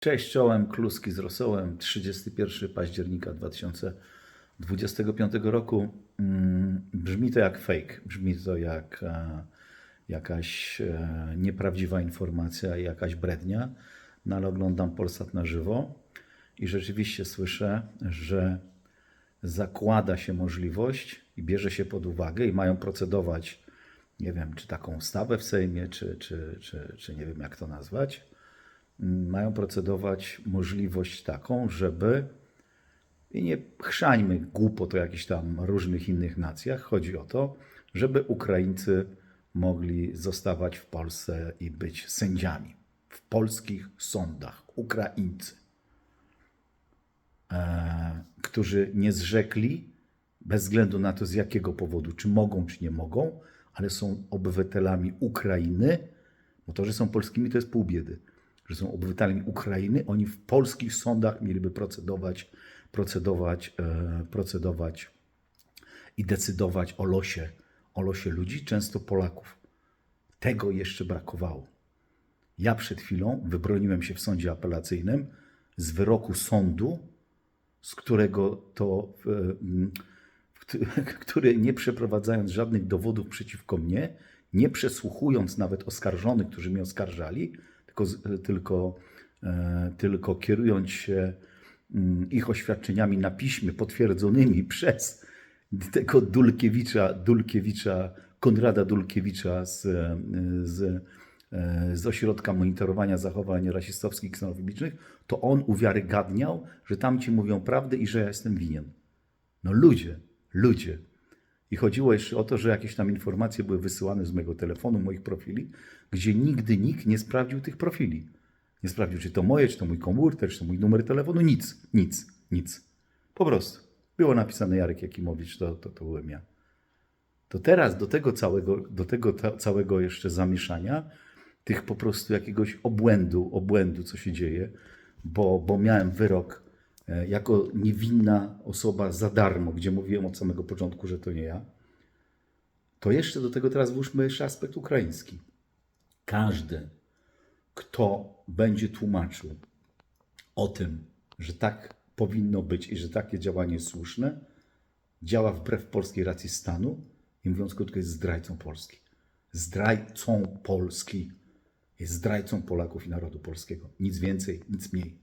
Cześć, czołem, kluski z rosołem, 31 października 2025 roku. Mm, Brzmi to jak fake, brzmi to jak e, jakaś e, nieprawdziwa informacja, jakaś brednia, no ale oglądam Polsat na żywo i rzeczywiście słyszę, że zakłada się możliwość i bierze się pod uwagę i mają procedować, nie wiem, czy taką ustawę w Sejmie, czy, czy, czy, czy nie wiem jak to nazwać, mają procedować możliwość taką, żeby i nie chrzańmy głupot o jakichś tam różnych innych nacjach. Chodzi o to, żeby Ukraińcy mogli zostawać w Polsce i być sędziami w polskich sądach. Ukraińcy, e, którzy nie zrzekli, bez względu na to z jakiego powodu, czy mogą, czy nie mogą, ale są obywatelami Ukrainy, bo to, że są polskimi, to jest pół biedy że są obywatelami Ukrainy, oni w polskich sądach mieliby procedować, procedować, e, procedować i decydować o losie, o losie ludzi, często Polaków. Tego jeszcze brakowało. Ja przed chwilą wybroniłem się w sądzie apelacyjnym z wyroku sądu, z którego to, e, który nie przeprowadzając żadnych dowodów przeciwko mnie, nie przesłuchując nawet oskarżonych, którzy mnie oskarżali, tylko, tylko, e, tylko kierując się mm, ich oświadczeniami na piśmie potwierdzonymi przez tego Dulkiewicza, Dulkiewicza Konrada Dulkiewicza z, e, z, e, z Ośrodka Monitorowania Zachowań Rasistowskich i Ksenofobicznych, to on uwiarygadniał, że tamci mówią prawdę i że ja jestem winien. No ludzie, ludzie. I chodziło jeszcze o to, że jakieś tam informacje były wysyłane z mojego telefonu, moich profili, gdzie nigdy nikt nie sprawdził tych profili. Nie sprawdził, czy to moje, czy to mój komórter, czy to mój numer telefonu. Nic, nic, nic. Po prostu. Było napisane Jarek Jakimowicz, to, to, to byłem ja. To teraz do tego całego, do tego ta, całego jeszcze zamieszania, tych po prostu jakiegoś obłędu, obłędu, co się dzieje, bo, bo miałem wyrok jako niewinna osoba za darmo, gdzie mówiłem od samego początku, że to nie ja, to jeszcze do tego teraz włóżmy jeszcze aspekt ukraiński. Każdy, kto będzie tłumaczył o tym, że tak powinno być i że takie działanie jest słuszne, działa wbrew polskiej racji stanu i mówiąc krótko, jest zdrajcą Polski. Zdrajcą Polski. Jest zdrajcą Polaków i narodu polskiego. Nic więcej, nic mniej.